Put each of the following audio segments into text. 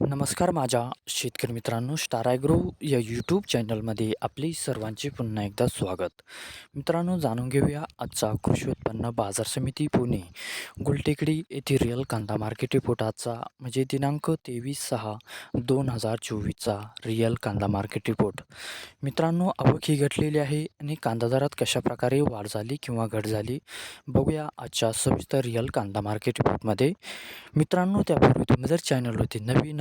नमस्कार माझ्या शेतकरी मित्रांनो स्टार ॲग्रो या यूट्यूब चॅनलमध्ये आपले सर्वांचे पुन्हा एकदा स्वागत. मित्रांनो जाणून घेऊया आजचा कृषी उत्पन्न बाजार समिती पुणे गुलटेकडी येथे रिअल कांदा मार्केट रिपोर्ट आजचा म्हणजे दिनांक तेवीस सहा दोन हजार चोवीसचा रिअल कांदा मार्केट रिपोर्ट मित्रांनो आवक ही घटलेली आहे आणि कांदा दरात कशाप्रकारे वाढ झाली किंवा घट झाली बघूया आजच्या सविस्तर रिअल कांदा मार्केट रिपोर्टमध्ये मित्रांनो त्यापूर्वी तुम्ही जर चॅनलवरती नवीन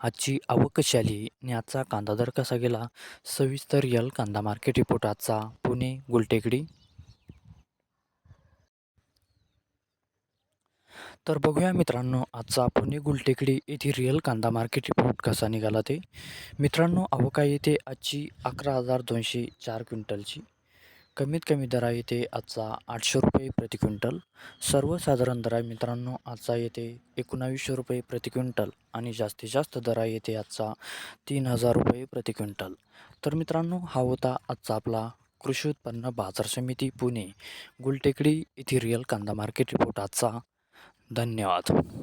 आजची आवक कशी आली? आणि आजचा कांदा दर कसा गेला? सविस्तर यल कांदा मार्केट रिपोर्ट आजचा. पुणे गुलटेकडी. तर बघूया मित्रांनो आजचा पुणे गुलटेकडी येथे रिअल कांदा मार्केट रिपोर्ट कसा निघाला ते. मित्रांनो आवका येते आजची अकरा हजार दोनशे चार क्विंटलची. कमीत कमी दरा येते आजचा आठशे रुपये प्रति क्विंटल. सर्वसाधारण दरा मित्रांनो आजचा येते एकोणावीसशे रुपये प्रति क्विंटल आणि जास्तीत जास्त दरा येते आजचा तीन हजार रुपये प्रति क्विंटल. तर मित्रांनो हा होता आजचा आपला कृषी उत्पन्न बाजार समिती पुणे गुलटेकडी इथे रिअल कांदा मार्केट रिपोर्ट आजचा. धन्यवाद.